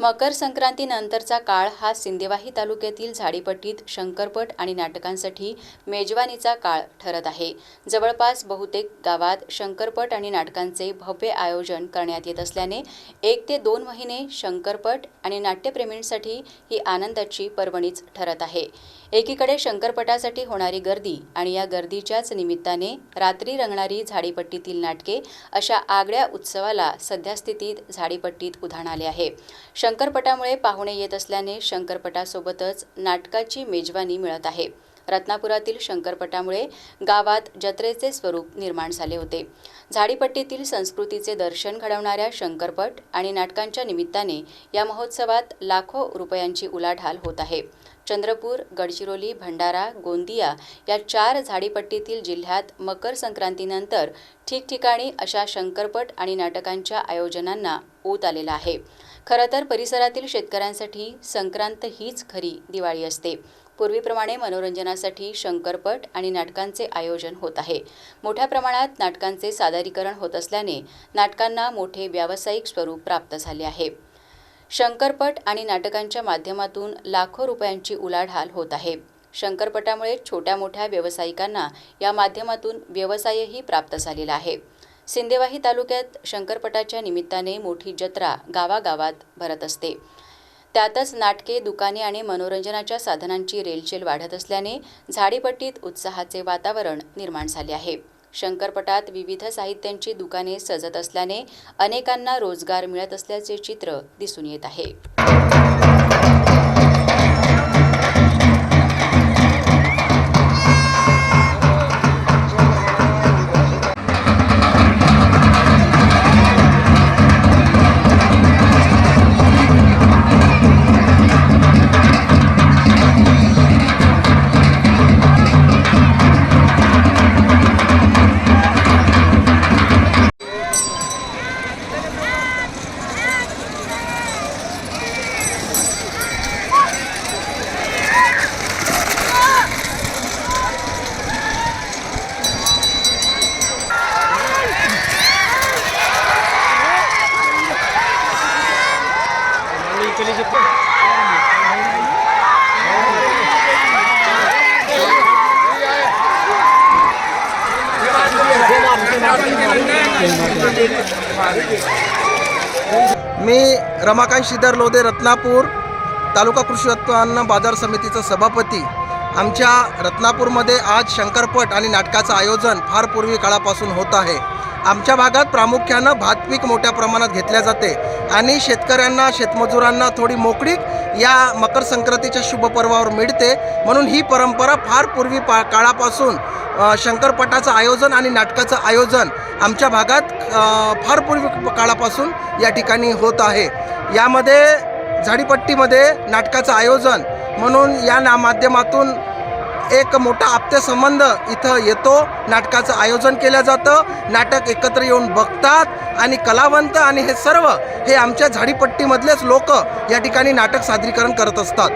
मकर संक्रांतीनंतरचा काळ हा सिंदेवाही तालुक्यातील झाडीपट्टीत शंकरपट आणि नाटकांसाठी मेजवानीचा काळ ठरत आहे. जवळपास बहुतेक गावात शंकरपट आणि नाटकांचे भव्य आयोजन करण्यात येत असल्याने एक ते दोन महिने शंकरपट आणि नाट्यप्रेमींसाठी ही आनंदाची पर्वणीच ठरत आहे. एकीकडे शंकरपटासाठी होणारी गर्दी आणि या गर्दीच्याच निमित्ताने रात्री रंगणारी झाडीपट्टीतील नाटके अशा आगळ्या उत्सवाला सध्या स्थितीत झाडीपट्टीत उधाण आले आहे. शंकरपटामुळे पाहुणे येत असल्याने शंकरपटासोबतच नाटकाची मेजवानी मिळत आहे. रत्नापुरातील शंकरपटामुळे गावात जत्रेचे स्वरूप निर्माण झाले होते. झाडीपट्टीतील संस्कृतीचे दर्शन घडवणाऱ्या शंकरपट आणि नाटकांच्या निमित्ताने या महोत्सवात लाखो रुपयांची उलाढाल होत आहे. चंद्रपूर गडचिरोली भंडारा गोंदिया या चार झाडीपट्टीतील जिल्ह्यात मकर संक्रांतीनंतर ठिकठिकाणी अशा शंकरपट आणि नाटकांच्या आयोजनांना ऊत आलेला आहे. खरं तर परिसरातील शेतकऱ्यांसाठी संक्रांत हीच खरी दिवाळी असते. पूर्वीप्रमाणे मनोरंजनासाठी शंकरपट आणि नाटकांचे आयोजन होत आहे. मोठ्या प्रमाणात नाटकांचे सादरीकरण होत असल्याने नाटकांना मोठे व्यावसायिक स्वरूप प्राप्त झाले आहे. शंकरपट आणि नाटकांच्या माध्यमातून लाखो रुपयांची उलाढाल होत आहे. शंकरपटामुळे छोट्या मोठ्या व्यावसायिकांना या माध्यमातून व्यवसायही प्राप्त झालेला आहे. सिंदेवाही तालुक्यात शंकरपटाच्या निमित्ताने मोठी जत्रा गावागावात भरत असते. त्यातच नाटके दुकाने आणि मनोरंजनाच्या साधनांची रेलचेल वाढत असल्याने झाडीपट्टीत उत्साहाचे वातावरण निर्माण झाले आहे. शंकरपटात विविध साहित्यांची दुकाने सजत असल्याने अनेकांना रोजगार मिळत असल्याचे चित्र दिसून येत आहे. मी रमाकांत श्रीधर लोधे रत्नापूर तालुका कृषी उत्पन्न बाजार समितीचा सभापती. आमच्या रत्नापूरमध्ये आज शंकरपट आणि नाटकाचं आयोजन फार पूर्वी काळापासून होत आहे. आमच्या भागात प्रामुख्यानं भात पीक मोठ्या प्रमाणात घेतल्या जाते आणि शेतकऱ्यांना शेतमजुरांना थोडी मोकळीक या मकर संक्रांतीच्या शुभपर्वावर मिळते. म्हणून ही परंपरा फार पूर्वी पा काळापासून शंकरपटाचं आयोजन आणि नाटकाचं आयोजन आमच्या भागात फार पूर्वी काळापासून या ठिकाणी होत आहे. यामध्ये झाडीपट्टीमध्ये नाटकाचं आयोजन म्हणून या ना माध्यमातून एक मोठा आप्तेसंबंध इथं येतो. नाटकाचं आयोजन केलं जातं. नाटक एकत्र येऊन बघतात आणि कलावंत आणि हे सर्व हे आमच्या झाडीपट्टीमधलेच लोक या ठिकाणी नाटक सादरीकरण करत असतात.